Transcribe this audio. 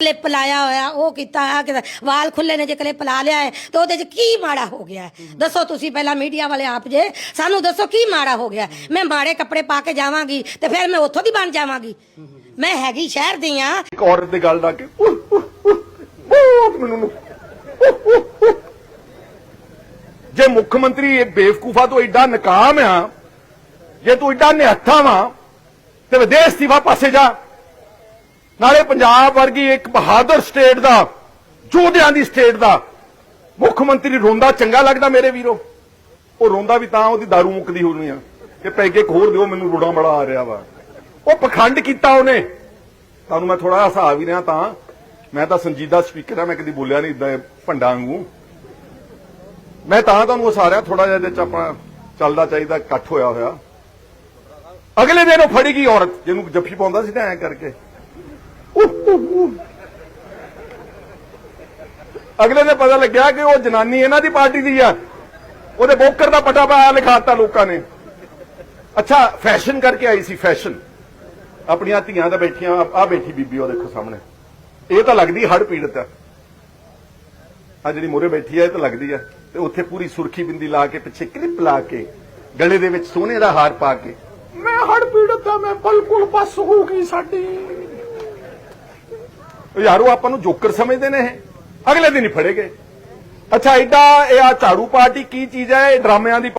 Clip ਲਾਇਆ ਹੋਇਆ ਉਹ ਕੀਤਾ ਆ ਕਿ ਵਾਲ ਖੁੱਲੇ ਨੇ ਜੇ ਕਲਿੱਪ ਲਾ ਲਿਆ ਹੈ ਤਾਂ ਉਹਦੇ 'ਚ ਕੀ ਮਾੜਾ ਹੋ ਗਿਆ ਹੈ? ਦੱਸੋ ਤੁਸੀਂ ਪਹਿਲਾਂ ਮੀਡੀਆ ਵਾਲੇ ਆਪ ਜੇ ਸਾਨੂੰ ਦੱਸੋ ਕੀ ਮਾੜਾ ਹੋ ਗਿਆ ਹੈ? ਮੈਂ ਮਾੜੇ ਕੱਪੜੇ ਪਾ ਕੇ ਜਾਵਾਂਗੀ ਤੇ ਫਿਰ ਮੈਂ ਉੱਥੋਂ ਦੀ ਬਣ ਜਾਵਾਂਗੀ ਮੈਂ ਹੈਗੀ ਸ਼ਹਿਰ ਦੀ ਆ ਇੱਕ ਔਰਤ ਦੇ ਗੱਲ ਲਾ ਕੇ ਉਹ, ਉਹ, ਉਹ, ਬਹੁਤ ਮੈਨੂੰ ਨੂੰ- ਉਹ, ਉਹ, ਉਹ। ਜੇ ਮੁੱਖ ਮੰਤਰੀ ਇਹ ਬੇਵਕੂਫਾ ਤੋਂ ਐਡਾ ਨਕਾਮ ਆ ਜੇ ਤੂੰ ਐਡਾ ਨਿਹੱਥਾ ਵਾ ਤੇ ਵਿਦੇਸ਼ ਦੀ ਪਾਸੇ ਜਾ ਨਾਲੇ ਪੰਜਾਬ ਵਰਗੀ ਇੱਕ ਬਹਾਦਰ ਸਟੇਟ ਦਾ, ਯੋਧਿਆਂ ਦੀ ਸਟੇਟ ਦਾ, ਮੁੱਖ ਮੰਤਰੀ ਰੋਂਦਾ ਚੰਗਾ ਲੱਗਦਾ ਮੇਰੇ ਵੀਰੋ। ਉਹ ਰੋਂਦਾ ਵੀ ਤਾਂ ਉਹਦੀ दारू ਮੁੱਕਦੀ ਹੋਣੀ ਆ। ਕਿ ਪੈਗੇ ਇੱਕ ਹੋਰ ਦਿਓ, ਮੈਨੂੰ ਰੋਣਾ ਬੜਾ ਆ ਰਿਹਾ ਵਾ। ਉਹ ਪਖੰਡ ਕੀਤਾ ਉਹਨੇ। ਤੁਹਾਨੂੰ ਮੈਂ ਥੋੜਾ ਹਸਾ ਵੀ ਰਿਹਾ ਤਾਂ। ਮੈਂ ਤਾਂ ਸੰਜੀਦਾ ਸਪੀਕਰ ਆ, ਮੈਂ ਕਦੀ ਬੋਲਿਆ ਨਹੀਂ ਇਦਾਂ ਭੰਡਾ ਵਾਂਗੂ। ਮੈਂ ਤਾਂ ਤੁਹਾਨੂੰ ਹਸਾ ਰਿਹਾ ਥੋੜਾ ਜਿਹਾ ਇਹਦੇ ਚ ਆਪਣਾ ਚੱਲਦਾ ਚਾਹੀਦਾ, ਇਕੱਠ ਹੋਇਆ ਹੋਇਆ। ਅਗਲੇ ਦਿਨ ਉਹ ਫੜੀ ਗਈ ਔਰਤ, ਜਿਹਨੂੰ ਜੱਫੀ ਪਾਉਂਦਾ ਸੀ ਤਾਂ ਐ ਕਰਕੇ। ਅਗਲੇ ਦਿਨ ਪਤਾ ਲੱਗਿਆ ਕਿ ਉਹ ਜਨਾਨੀ ਇਹਨਾਂ ਦੀ ਪਾਰਟੀ ਦੀ ਆ। ਉਹਦੇ ਬੋਕਰ ਦਾ ਪਟਾ ਪਾਇਆ ਲਿਖਾਤਾ ਲੋਕਾਂ ਨੇ। ਅੱਛਾ ਫੈਸ਼ਨ ਕਰਕੇ ਆਈ ਸੀ ਫੈਸ਼ਨ ਆਪਣੀਆਂ ਧੀਆਂ ਤਾਂ ਬੈਠੀਆਂ ਆ ਬੈਠੀ ਬੀਬੀ ਉਹ ਦੇਖੋ ਸਾਹਮਣੇ। ਇਹ ਤਾਂ ਲੱਗਦੀ ਹੜ ਪੀੜਤ ਆ। ਆ ਜਿਹੜੀ ਮੋਰੇ ਬੈਠੀ ਆ, ਇਹ ਤਾਂ ਲੱਗਦੀ ਆ। ਤੇ ਉੱਥੇ ਪੂਰੀ ਸੁਰਖੀ ਬਿੰਦੀ ਲਾ ਕੇ, ਪਿੱਛੇ ਕਲਿੱਪ ਲਾ ਕੇ, ਗਲੇ ਦੇ ਵਿੱਚ ਸੋਨੇ ਦਾ ਹਾਰ ਪਾ ਕੇ। ਮੈਂ ਹੜ ਪੀੜਤ ਆ, ਮੈਂ ਬਿਲਕੁਲ ਬਸ ਹੋ ਗਈ ਸਾਡੀ। ਯਾਰੋ, ਆਪਾਂ ਨੂੰ ਜੋਕਰ ਸਮਝਦੇ ਨੇ ਇਹ। ਅਗਲੇ ਦਿਨ ਹੀ ਫੜੇ ਗਏ ਅੱਛਾ, ਐਡਾ, ਇਹ ਆ ਝਾੜੂ ਪਾਰਟੀ ਕੀ ਚੀਜ਼ ਹੈ? ਇਹ ਡਰਾਮਿਆਂ ਦੀ